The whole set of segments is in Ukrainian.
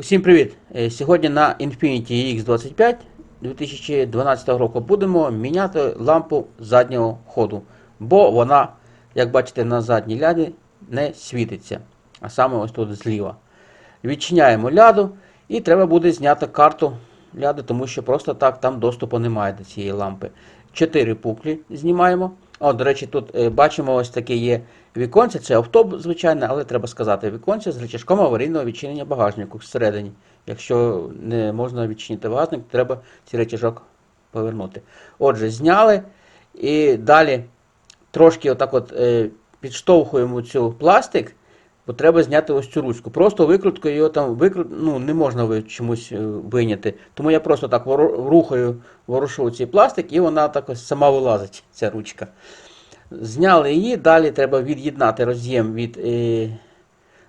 Усім привіт! Е, Сьогодні на Infiniti X25 2012 року будемо міняти лампу заднього ходу, бо вона, як бачите, на задній ляді не світиться, а саме ось тут зліва. Відчиняємо ляду і треба буде зняти карту ляди, тому що просто так там доступу немає до цієї лампи. Чотири пуклі знімаємо. О, до речі, тут е, бачимо ось таке є віконце, це авто, звичайно, але треба сказати, віконце з рычажком аварійного відчинення багажнику всередині. Якщо не можна відчинити багажник, треба цей рычажок повернути. Отже, зняли і далі трошки отак от е, підштовхуємо цю пластик, бо треба зняти ось цю ручку. Просто викруткою його там викрут... ну, не можна чомусь е, виняти. Тому я просто так рухаю, ворушу цей пластик, і вона так ось сама вилазить, ця ручка. Зняли її, далі треба від'єднати роз'єм від е,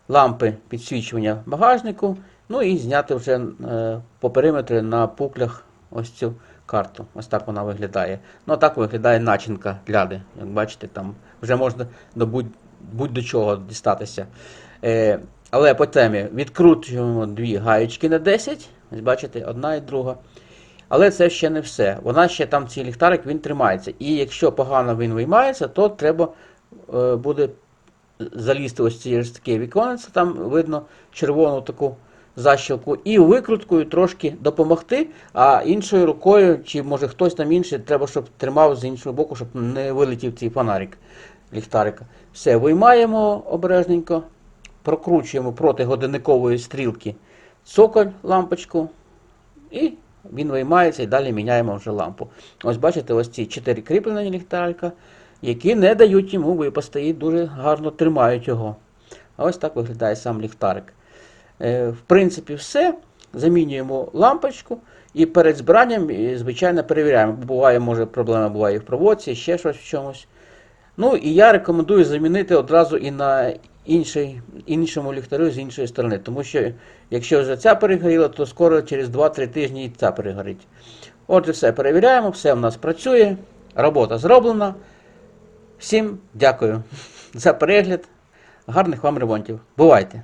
лампи підсвічування багажнику. Ну і зняти вже е, по периметру на пуклях ось цю карту. Ось так вона виглядає. Ну, а так виглядає начинка ляди. Як бачите, там вже можна до будь, будь-до чого дістатися. Е, але по темі відкручуємо дві гаєчки на 10. Ось бачите, одна і друга. Але це ще не все. Вона ще там цей ліхтарик він тримається. І якщо погано він виймається, то треба е, буде залізти ось ці таке віконце, там видно червону таку защілку, і викруткою трошки допомогти, а іншою рукою, чи може хтось там інший, треба, щоб тримав з іншого боку, щоб не вилетів цей фонарик ліхтарика. Все, виймаємо обережненько, прокручуємо проти годинникової стрілки цоколь лампочку. І він виймається і далі міняємо вже лампу. Ось бачите, ось ці чотири кріплення ліхтарика, які не дають йому випасти і дуже гарно тримають його. А ось так виглядає сам ліхтарик. Е, в принципі, все. Замінюємо лампочку і перед збиранням, звичайно, перевіряємо. Буває, може, проблема буває і в проводці, ще щось в чомусь. Ну і я рекомендую замінити одразу і на інший, іншому ліхтарю з іншої сторони. Тому що якщо вже ця перегоріла, то скоро через 2-3 тижні і ця перегорить. Отже, все перевіряємо, все в нас працює, робота зроблена. Всім дякую за перегляд. Гарних вам ремонтів. Бувайте!